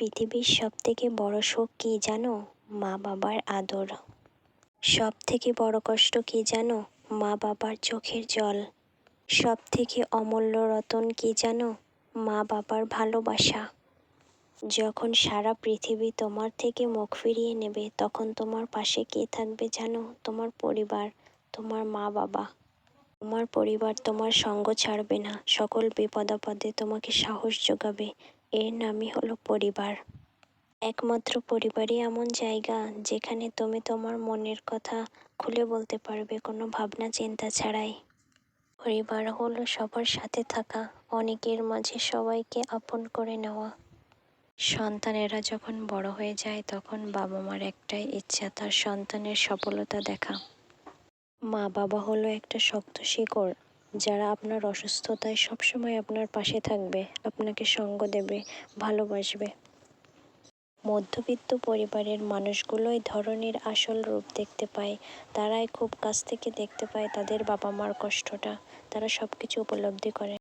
পৃথিবীর সব থেকে বড় শোক কী জানো? মা বাবার আদর। সব থেকে বড় কষ্ট কী জানো? মা বাবার চোখের জল। সব থেকে অমূল্য রতন কী জানো? মা বাবার ভালোবাসা। যখন সারা পৃথিবী তোমার থেকে মুখ ফিরিয়ে নেবে, তখন তোমার পাশে কে থাকবে জানো? তোমার পরিবার, তোমার মা বাবা। তোমার পরিবার তোমার সঙ্গ ছাড়বে না। সকল বিপদাপদে তোমাকে সাহস যোগাবে। এর নামই হলো পরিবার। একমাত্র পরিবারই এমন জায়গা যেখানে তুমি তোমার মনের কথা খুলে বলতে পারবে, কোনো ভাবনা চিন্তা ছাড়াই। পরিবার হলো সবার সাথে থাকা, অনেকের মাঝে সবাইকে আপন করে নেওয়া। সন্তানেরা যখন বড় হয়ে যায়, তখন বাবা মার একটাই ইচ্ছা, তার সন্তানের সফলতা দেখা। মা বাবা হলো একটা শক্ত শিকড় যারা আপনার অসুস্থতায় সবসময় আপনার পাশে থাকবে, আপনাকে সঙ্গ দেবে, ভালোবাসবে। মধ্যবিত্ত পরিবারের মানুষগুলোই ধরনের আসল রূপ দেখতে পায়। তারাই খুব কাছ থেকে দেখতে পায় তাদের বাবা মার কষ্টটা। তারা সব কিছু উপলব্ধি করে।